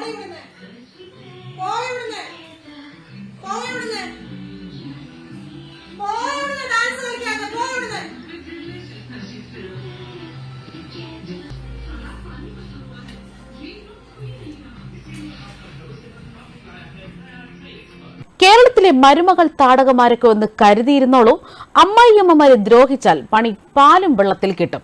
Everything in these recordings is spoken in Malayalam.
പോടി ഇവിടുന്ന്. പോയി ഇവിടുന്ന്. കേരളത്തിലെ മരുമകൾ താടകമാരൊക്കെ ഒന്ന് കരുതിയിരുന്നോളൂ. അമ്മായിയമ്മമാരെ ദ്രോഹിച്ചാൽ പണി പാലും വെള്ളത്തിൽ കിട്ടും.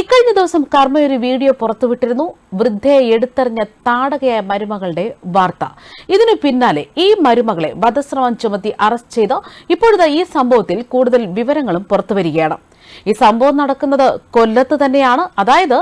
ഇക്കഴിഞ്ഞ ദിവസം കർമ്മയൊരു വീഡിയോ പുറത്തുവിട്ടിരുന്നു. വൃദ്ധയെ എടുത്തെറിഞ്ഞ താടകയായ മരുമകളുടെ വാർത്ത. ഇതിനു പിന്നാലെ ഈ മരുമകളെ വധശ്രമം ചുമത്തി അറസ്റ്റ് ചെയ്ത് ഇപ്പോഴത്തെ ഈ സംഭവത്തിൽ കൂടുതൽ വിവരങ്ങളും പുറത്തുവരികയാണ്. ഈ സംഭവം നടക്കുന്നത് കൊല്ലത്ത് തന്നെയാണ്. അതായത്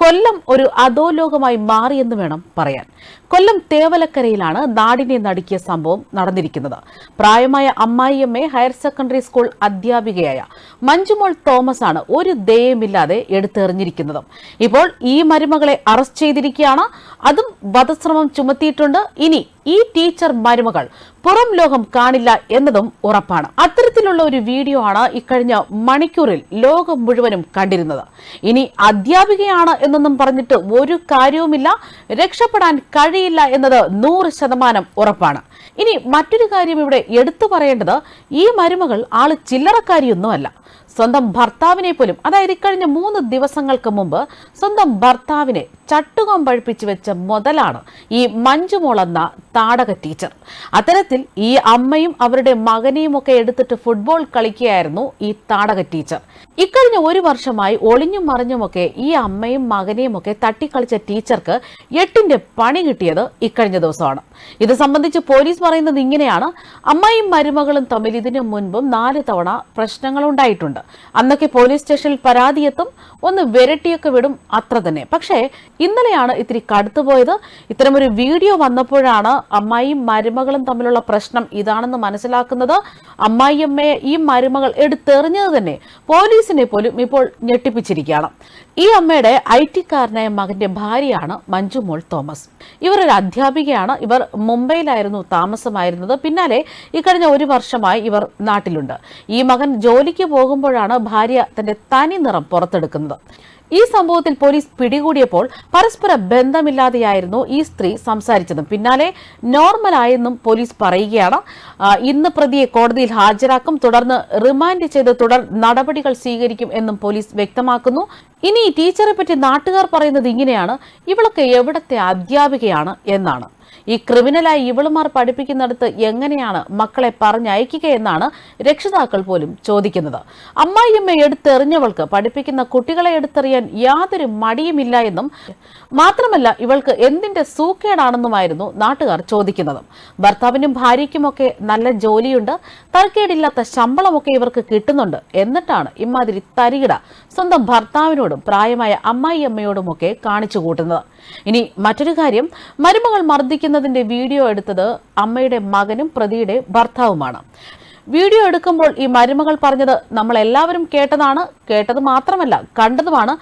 കൊല്ലം ഒരു അധോലോകമായി മാറിയെന്ന് വേണം പറയാൻ. കൊല്ലം തേവലക്കരയിലാണ് നാടിനെ നടുക്കിയ സംഭവം നടന്നിരിക്കുന്നത്. പ്രായമായ അമ്മായിയമ്മയെ ഹയർ സെക്കൻഡറി സ്കൂൾ അധ്യാപികയായ മഞ്ജുമോൾ തോമസ് ആണ് ഒരു ദയമില്ലാതെ എടുത്തെറിഞ്ഞിരിക്കുന്നത്. ഇപ്പോൾ ഈ മരുമകളെ അറസ്റ്റ് ചെയ്തിരിക്കുകയാണ്. അതും വധശ്രമം ചുമത്തിയിട്ടുണ്ട്. ഇനി ഈ ടീച്ചർ മരുമകൾ പുറം ലോകം കാണില്ല എന്നതും ഉറപ്പാണ്. അത്തരത്തിലുള്ള ഒരു വീഡിയോ ആണ് ഇക്കഴിഞ്ഞ മണിക്കൂറിൽ ലോകം മുഴുവനും കണ്ടിരുന്നത്. ഇനി അധ്യാപികയാണ് എന്നൊന്നും പറഞ്ഞിട്ട് ഒരു കാര്യവുമില്ല. രക്ഷപ്പെടാൻ കഴിയില്ല എന്നത് നൂറ് ശതമാനം ഉറപ്പാണ്. ഇനി മറ്റൊരു കാര്യം ഇവിടെ എടുത്തു പറയേണ്ടത് ഈ മരുമകൾ ആൾ ചില്ലറക്കാരിയൊന്നുമല്ല. സ്വന്തം ഭർത്താവിനെ പോലും അതായത് ഇക്കഴിഞ്ഞ മൂന്ന് ദിവസങ്ങൾക്ക് മുമ്പ് സ്വന്തം ഭർത്താവിനെ ചട്ടുകം പഴിപ്പിച്ചു വെച്ച മുതലാണ് ഈ മഞ്ജുമോൾ എന്ന താടക ടീച്ചർ. അത്തരത്തിൽ ഈ അമ്മയും അവരുടെ മകനെയും ഒക്കെ എടുത്തിട്ട് ഫുട്ബോൾ കളിക്കുകയായിരുന്നു ഈ താടക ടീച്ചർ. ഇക്കഴിഞ്ഞ ഒരു വർഷമായി ഒളിഞ്ഞും മറിഞ്ഞുമൊക്കെ ഈ അമ്മയും മകനെയും ഒക്കെ തട്ടിക്കളിച്ച ടീച്ചർക്ക് എട്ടിന്റെ പണി കിട്ടിയത് ഇക്കഴിഞ്ഞ ദിവസമാണ്. ഇത് സംബന്ധിച്ച് പോലീസ് പറയുന്നത് ഇങ്ങനെയാണ്. അമ്മയും മരുമകളും തമ്മിൽ ഇതിനു മുൻപും നാല് തവണ പ്രശ്നങ്ങൾ ഉണ്ടായിട്ടുണ്ട് അന്നൊക്കെ പോലീസ് സ്റ്റേഷനിൽ പരാതിയെത്തും ഒന്ന് വിരട്ടിയൊക്കെ വിടും അത്ര തന്നെ. പക്ഷേ ഇന്നലെയാണ് ഇത്തിരി കടുത്തുപോയത് ഇത്തരമൊരു വീഡിയോ വന്നപ്പോഴാണ് അമ്മായിയും മരുമകളും തമ്മിലുള്ള പ്രശ്നം ഇതാണെന്ന് മനസ്സിലാക്കുന്നത്. അമ്മായിയമ്മയെ ഈ മരുമകൾ എടുത്തെറിഞ്ഞത് തന്നെ. പോലീസിനെ പോലും ഇപ്പോൾ ഞെട്ടിപ്പിച്ചിരിക്കുകയാണ്. ഈ അമ്മയുടെ ഐ ടിക്കാരനായ മകന്റെ ഭാര്യയാണ് മഞ്ജുമോൾ തോമസ്. ഇവർ ഒരു അധ്യാപികയാണ്. ഇവർ മുംബൈയിലായിരുന്നു താമസമായിരുന്നത്. പിന്നാലെ ഈ കഴിഞ്ഞ ഒരു വർഷമായി ഇവർ നാട്ടിലുണ്ട്. ഈ മകൻ ജോലിക്ക് പോകുമ്പോഴാണ് ഭാര്യ തന്റെ തനി നിറം പുറത്തെടുക്കുന്നത്. ഈ സംഭവത്തിൽ പോലീസ് പിടികൂടിയപ്പോൾ പരസ്പര ബന്ധമില്ലാതെയായിരുന്നു ഈ സ്ത്രീ സംസാരിച്ചതും. പിന്നാലെ നോർമലായെന്നും പോലീസ് പറയുകയാണ്. ഇന്ന് പ്രതിയെ കോടതിയിൽ ഹാജരാക്കും. തുടർന്ന് റിമാൻഡ് ചെയ്ത് തുടർ നടപടികൾ സ്വീകരിക്കും എന്നും പോലീസ് വ്യക്തമാക്കുന്നു. ഇനി ടീച്ചറെ പറ്റി നാട്ടുകാർ പറയുന്നത് ഇങ്ങനെയാണ്. ഇവളൊക്കെ എവിടത്തെ അധ്യാപികയാണ് എന്നാണ്. ഈ ക്രിമിനലായി ഇവളുമാർ പഠിപ്പിക്കുന്നിടത്ത് എങ്ങനെയാണ് മക്കളെ പറഞ്ഞയക്കുക എന്നാണ് രക്ഷിതാക്കൾ പോലും ചോദിക്കുന്നത്. അമ്മായിയമ്മ എടുത്തെറിഞ്ഞവൾക്ക് പഠിപ്പിക്കുന്ന കുട്ടികളെ എടുത്തെറിയാൻ യാതൊരു മടിയുമില്ല എന്നും മാത്രമല്ല ഇവൾക്ക് എന്തിന്റെ സൂക്കേടാണെന്നുമായിരുന്നു നാട്ടുകാർ ചോദിക്കുന്നത്. ഭർത്താവിനും ഭാര്യയ്ക്കുമൊക്കെ നല്ല ജോലിയുണ്ട് തർക്കേടില്ലാത്ത ശമ്പളമൊക്കെ ഇവർക്ക് കിട്ടുന്നുണ്ട് എന്നിട്ടാണ് ഇമാതിരി തരികിട സ്വന്തം ഭർത്താവിനോടും പ്രായമായ അമ്മായിയമ്മയോടുമൊക്കെ കാണിച്ചു കൂട്ടുന്നത്. ഇനി മറ്റൊരു കാര്യം മരുമകൾ മർദ്ദിക്കുന്നതിന്റെ വീഡിയോ എടുത്തത് അമ്മയുടെ മകനും പ്രതിയുടെ ഭർത്താവുമാണ്. വീഡിയോ എടുക്കുമ്പോൾ ഈ മരുമകൾ പറഞ്ഞത് നമ്മൾ എല്ലാവരും കേട്ടതാണ് കേട്ടത് മാത്രമല്ല കണ്ടതുമാണ്.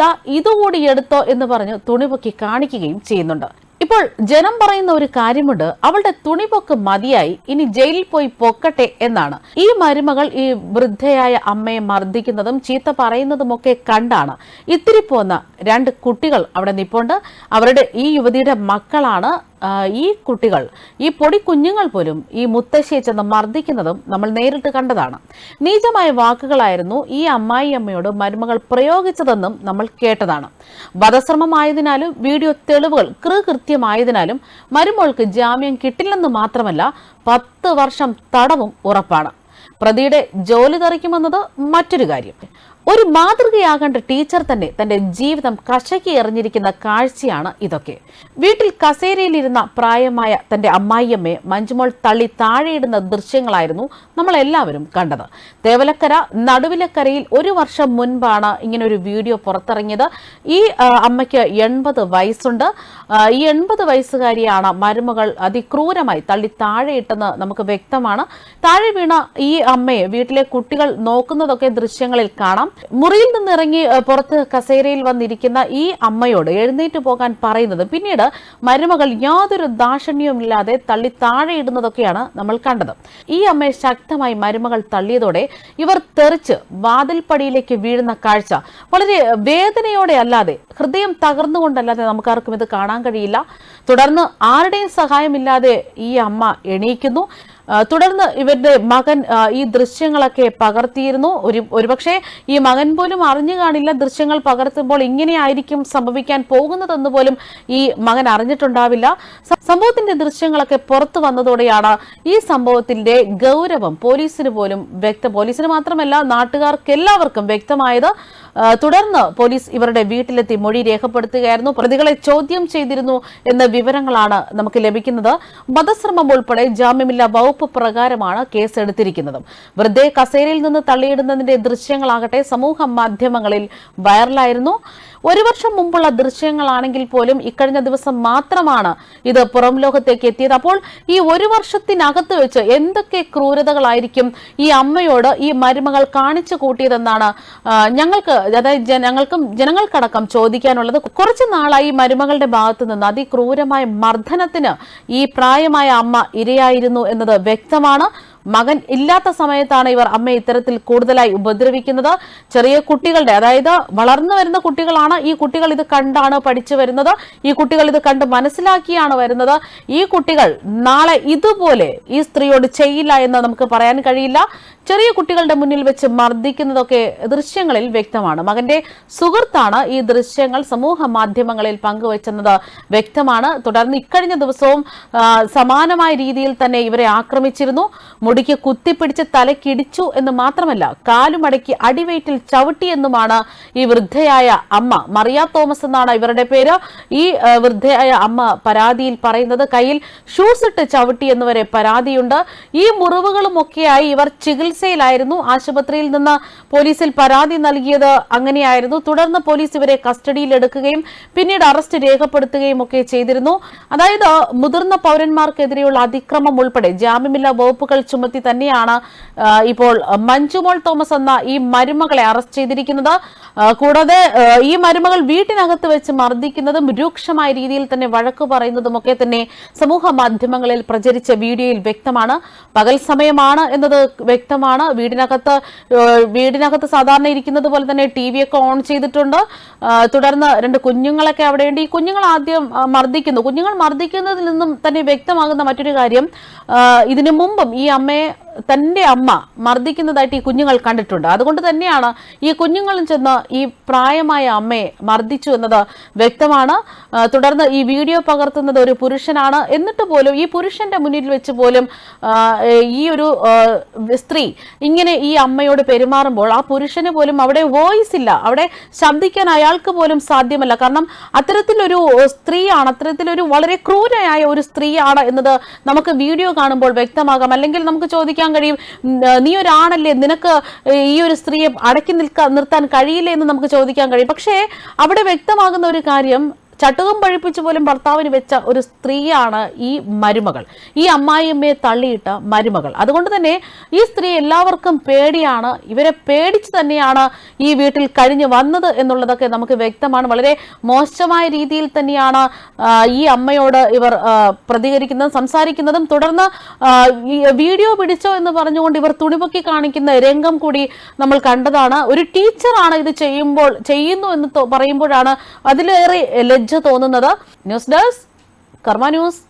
ദാ ഇതുകൂടി എടുത്തോ എന്ന് പറഞ്ഞ് തുണിപൊക്കി കാണിക്കുകയും ചെയ്യുന്നുണ്ട്. ഇപ്പോൾ ജനം പറയുന്ന ഒരു കാര്യമുണ്ട്. അവളുടെ തുണിപൊക്ക് മതിയായി. ഇനി ജയിലിൽ പോയി പൊക്കട്ടെ എന്നാണ്. ഈ മരുമകൾ ഈ വൃദ്ധയായ അമ്മയെ മർദ്ദിക്കുന്നതും ചീത്ത പറയുന്നതുമൊക്കെ കണ്ടാണ്. ഇത്തിരി പോന്ന രണ്ട് കുട്ടികൾ അവിടെ നിപ്പുണ്ട്. അവരുടെ ഈ യുവതിയുടെ മക്കളാണ്. ഈ കുട്ടികൾ ഈ പൊടി കുഞ്ഞുങ്ങൾ പോലും ഈ മുത്തശ്ശിയെ ചെന്ന് മർദ്ദിക്കുന്നതും നമ്മൾ നേരിട്ട് കണ്ടതാണ്. നീചമായ വാക്കുകളായിരുന്നു ഈ അമ്മായി അമ്മയോട് മരുമകൾ പ്രയോഗിച്ചതെന്നും നമ്മൾ കേട്ടതാണ്. വധശ്രമമായതിനാലും വീഡിയോ തെളിവുകൾ കൃത്യമായതിനാലും മരുമകൾക്ക് ജാമ്യം കിട്ടില്ലെന്ന് മാത്രമല്ല പത്ത് വർഷം തടവും ഉറപ്പാണ്. പ്രതിയുടെ ജോലി തെറിക്കുമെന്നത് മറ്റൊരു കാര്യം. ഒരു മാതൃകയാകേണ്ട ടീച്ചർ തന്നെ തന്റെ ജീവിതം കശക്കി എറിഞ്ഞിരിക്കുന്ന കാഴ്ചയാണ് ഇതൊക്കെ. വീട്ടിൽ കസേരയിലിരുന്ന പ്രായമായ തന്റെ അമ്മായിയമ്മയെ മഞ്ജുമോൾ തള്ളി താഴെയിടുന്ന ദൃശ്യങ്ങളായിരുന്നു നമ്മൾ എല്ലാവരും കണ്ടത്. തേവലക്കര നടുവിലക്കരയിൽ ഒരു വർഷം മുൻപാണ് ഇങ്ങനെ ഒരു വീഡിയോ പുറത്തിറങ്ങിയത്. ഈ അമ്മയ്ക്ക് എൺപത് വയസ്സുണ്ട്. ഈ എൺപത് വയസ്സുകാരിയാണ് മരുമകൾ അതിക്രൂരമായി തള്ളി താഴെയിട്ടെന്ന് നമുക്ക് വ്യക്തമാണ്. താഴെ വീണ ഈ അമ്മയെ വീട്ടിലെ കുട്ടികൾ നോക്കുന്നതൊക്കെ ദൃശ്യങ്ങളിൽ കാണാം. മുറിയിൽ നിന്ന് ഇറങ്ങി പുറത്ത് കസേരയിൽ വന്നിരിക്കുന്ന ഈ അമ്മയോട് എഴുന്നേറ്റ് പോകാൻ പറയുന്നത് പിന്നീട് മരുമകൾ യാതൊരു ദാക്ഷിണ്യവുമില്ലാതെ തള്ളി താഴെ ഇടുന്നതൊക്കെയാണ് നമ്മൾ കണ്ടത്. ഈ അമ്മയെ ശക്തമായി മരുമകൾ തള്ളിയതോടെ ഇവർ തെറിച്ച് വാതിൽപ്പടിയിലേക്ക് വീഴുന്ന കാഴ്ച വളരെ വേദനയോടെ അല്ലാതെ ഹൃദയം തകർന്നുകൊണ്ടല്ലാതെ നമുക്കാർക്കും ഇത് കാണാൻ കഴിയില്ല. തുടർന്ന് ആരുടെയും സഹായമില്ലാതെ ഈ അമ്മ എണീക്കുന്നു. തുടർന്ന് ഇവരുടെ മകൻ ഈ ദൃശ്യങ്ങളൊക്കെ പകർത്തിയിരുന്നു. ഒരു ഒരുപക്ഷെ ഈ മകൻ പോലും അറിഞ്ഞു കാണില്ല ദൃശ്യങ്ങൾ പകർത്തുമ്പോൾ ഇങ്ങനെയായിരിക്കും സംഭവിക്കാൻ പോകുന്നതെന്ന് പോലും ഈ മകൻ അറിഞ്ഞിട്ടുണ്ടാവില്ല. സംഭവത്തിന്റെ ദൃശ്യങ്ങളൊക്കെ പുറത്തു വന്നതോടെയാണ് ഈ സംഭവത്തിന്റെ ഗൗരവം പോലീസിന് പോലും വ്യക്ത പോലീസിന് മാത്രമല്ല നാട്ടുകാർക്ക് എല്ലാവർക്കും വ്യക്തമായത്. തുടർന്ന് പോലീസ് ഇവരുടെ വീട്ടിലെത്തി മൊഴി രേഖപ്പെടുത്തുകയായിരുന്നു. പ്രതികളെ ചോദ്യം ചെയ്തിരുന്നു എന്ന വിവരങ്ങളാണ് നമുക്ക് ലഭിക്കുന്നത്. വധശ്രമം ഉൾപ്പെടെ ജാമ്യമില്ലാ വകുപ്പ് പ്രകാരമാണ് കേസ് എടുത്തിരിക്കുന്നത് വെറുതെ കസേരയിൽ നിന്ന് തള്ളിയിടുന്നതിന്റെ ദൃശ്യങ്ങളാകട്ടെ സമൂഹ മാധ്യമങ്ങളിൽ വൈറലായിരുന്നു. ഒരു വർഷം മുമ്പുള്ള ദൃശ്യങ്ങളാണെങ്കിൽ പോലും ഇക്കഴിഞ്ഞ ദിവസം മാത്രമാണ് ഇത് പുറം ലോകത്തേക്ക് എത്തിയത്. അപ്പോൾ ഈ ഒരു വർഷത്തിനകത്ത് വെച്ച് എന്തൊക്കെ ക്രൂരതകളായിരിക്കും ഈ അമ്മയോട് ഈ മരുമകൾ കാണിച്ചു കൂട്ടിയതെന്നാണ് ഞങ്ങൾക്ക് അതായത് ജനങ്ങൾക്കും ജനങ്ങൾക്കടക്കം ചോദിക്കാനുള്ളത് കുറച്ച് നാളായി മരുമകളുടെ ഭാഗത്ത് നിന്ന് അതിക്രൂരമായ മർദ്ദനത്തിന് ഈ പ്രായമായ അമ്മ ഇരയായിരുന്നു എന്നത് വ്യക്തമാണ്. മകൻ ഇല്ലാത്ത സമയത്താണ് ഇവർ അമ്മയെ ഇത്തരത്തിൽ കൂടുതലായി ഉപദ്രവിക്കുന്നത്. ചെറിയ കുട്ടികളുടെ അതായത് വളർന്നു വരുന്ന കുട്ടികളാണ് ഈ കുട്ടികൾ ഇത് കണ്ടാണ് പഠിച്ചു വരുന്നത്. ഈ കുട്ടികൾ ഇത് കണ്ട് മനസ്സിലാക്കിയാണ് വരുന്നത്. ഈ കുട്ടികൾ നാളെ ഇതുപോലെ ഈ സ്ത്രീയോട് ചെയ്യില്ല എന്ന് നമുക്ക് പറയാൻ കഴിയില്ല. ചെറിയ കുട്ടികളുടെ മുന്നിൽ വെച്ച് മർദ്ദിക്കുന്നതൊക്കെ ദൃശ്യങ്ങളിൽ വ്യക്തമാണ്. മകന്റെ സുഹൃത്താണ് ഈ ദൃശ്യങ്ങൾ സമൂഹ മാധ്യമങ്ങളിൽ പങ്കുവച്ചെന്നത് വ്യക്തമാണ്. തുടർന്ന് ഇക്കഴിഞ്ഞ ദിവസവും സമാനമായ രീതിയിൽ തന്നെ ഇവരെ ആക്രമിച്ചിരുന്നു. മുടിക്ക് കുത്തിപ്പിടിച്ച് തലക്കിടിച്ചു എന്ന് മാത്രമല്ല കാലുമടക്കി അടിവയറ്റിൽ ചവിട്ടിയെന്നുമാണ് ഈ വൃദ്ധയായ അമ്മ. മറിയ തോമസ് എന്നാണ് ഇവരുടെ പേര്. ഈ വൃദ്ധയായ അമ്മ പരാതിയിൽ പറയുന്നത് കയ്യിൽ ഷൂസ് ഇട്ട് ചവിട്ടി പരാതിയുണ്ട്. ഈ മുറിവുകളുമൊക്കെയായി ഇവർ ചികിത്സയിലായിരുന്നു. ആശുപത്രിയിൽ നിന്ന് പോലീസിൽ പരാതി നൽകിയത് അങ്ങനെയായിരുന്നു. തുടർന്ന് പോലീസ് ഇവരെ കസ്റ്റഡിയിൽ എടുക്കുകയും പിന്നീട് അറസ്റ്റ് രേഖപ്പെടുത്തുകയും ഒക്കെ ചെയ്തിരുന്നു. അതായത് മുതിർന്ന പൌരന്മാർക്കെതിരെയുള്ള അതിക്രമം ഉൾപ്പെടെ ജാമ്യമില്ലാ വകുപ്പുകൾ ചുമത്തി തന്നെയാണ് ഇപ്പോൾ മഞ്ജുമോൾ തോമസ് എന്ന ഈ മരുമകളെ അറസ്റ്റ് ചെയ്തിരിക്കുന്നത്. കൂടാതെ ഈ മരുമകൾ വീട്ടിനകത്ത് വെച്ച് മർദ്ദിക്കുന്നതും രൂക്ഷമായ രീതിയിൽ തന്നെ വഴക്ക് പറയുന്നതും ഒക്കെ തന്നെ സമൂഹ മാധ്യമങ്ങളിൽ പ്രചരിച്ച വീഡിയോയിൽ വ്യക്തമാണ്. പകൽ സമയമാണ് എന്നത് വ്യക്തമാണ് വീടിനകത്ത് വീടിനകത്ത് സാധാരണ ഇരിക്കുന്നത് പോലെ തന്നെ ടി വി ഒക്കെ ഓൺ ചെയ്തിട്ടുണ്ട്. തുടർന്ന് രണ്ട് കുഞ്ഞുങ്ങളൊക്കെ അവിടെയുണ്ട്. ഈ കുഞ്ഞുങ്ങൾ ആദ്യം മർദ്ദിക്കുന്നു. കുഞ്ഞുങ്ങൾ മർദ്ദിക്കുന്നതിൽ നിന്നും തന്നെ വ്യക്തമാകുന്ന മറ്റൊരു കാര്യം ഇതിനു മുമ്പും ഈ അമ്മയെ തന്റെ അമ്മ മർദ്ദിക്കുന്നതായിട്ട് ഈ കുഞ്ഞുങ്ങൾ കണ്ടിട്ടുണ്ട്. അതുകൊണ്ട് തന്നെയാണ് ഈ കുഞ്ഞുങ്ങളും ചെന്ന് ഈ പ്രായമായ അമ്മയെ മർദ്ദിച്ചു എന്നത് വ്യക്തമാണ്. തുടർന്ന് ഈ വീഡിയോ പകർത്തുന്നത് ഒരു പുരുഷനാണ്. എന്നിട്ട് പോലും ഈ പുരുഷന്റെ മുന്നിൽ വെച്ച് പോലും ഈ ഒരു സ്ത്രീ ഇങ്ങനെ ഈ അമ്മയോട് പെരുമാറുമ്പോൾ ആ പുരുഷന് പോലും അവിടെ വോയിസ് ഇല്ല. അവിടെ ശബ്ദിക്കാൻ അയാൾക്ക് പോലും സാധ്യമല്ല. കാരണം അത്തരത്തിലൊരു സ്ത്രീയാണ് അത്തരത്തിലൊരു വളരെ ക്രൂരയായ ഒരു സ്ത്രീയാണ് എന്നത് നമുക്ക് വീഡിയോ കാണുമ്പോൾ വ്യക്തമാകാം. അല്ലെങ്കിൽ നമുക്ക് ചോദിക്കാൻ കഴിയും. നീ ഒരാണല്ലേ നിനക്ക് ഈ ഒരു സ്ത്രീയെ അടക്കി നിൽക്കാൻ നിർത്താൻ കഴിയില്ല എന്ന് നമുക്ക് ചോദിക്കാൻ കഴിയും. പക്ഷേ അവിടെ വ്യക്തമാകുന്ന ഒരു കാര്യം ചട്ടുകം പഴിപ്പിച്ചു പോലും ഭർത്താവിന് വെച്ച ഒരു സ്ത്രീയാണ് ഈ മരുമകൾ. ഈ അമ്മായിയമ്മയെ തള്ളിയിട്ട മരുമകൾ. അതുകൊണ്ട് തന്നെ ഈ സ്ത്രീ എല്ലാവർക്കും പേടിയാണ്. ഇവരെ പേടിച്ച് തന്നെയാണ് ഈ വീട്ടിൽ കഴിഞ്ഞു വന്നത് എന്നുള്ളതൊക്കെ നമുക്ക് വ്യക്തമാണ്. വളരെ മോശമായ രീതിയിൽ തന്നെയാണ് ഈ അമ്മയോട് ഇവർ പ്രതികരിക്കുന്നതും സംസാരിക്കുന്നതും. തുടർന്ന് വീഡിയോ പിടിച്ചോ എന്ന് പറഞ്ഞുകൊണ്ട് ഇവർ തുണിപൊക്കി കാണിക്കുന്ന രംഗം കൂടി നമ്മൾ കണ്ടതാണ്. ഒരു ടീച്ചറാണ് ഇത് ചെയ്യുമ്പോൾ ചെയ്യുന്നു എന്ന് പറയുമ്പോഴാണ് അതിലേറെ ലജ്ജ തോന്നുന്നത് ന്യൂസ് ഡെസ്ക് കർമ്മ ന്യൂസ്.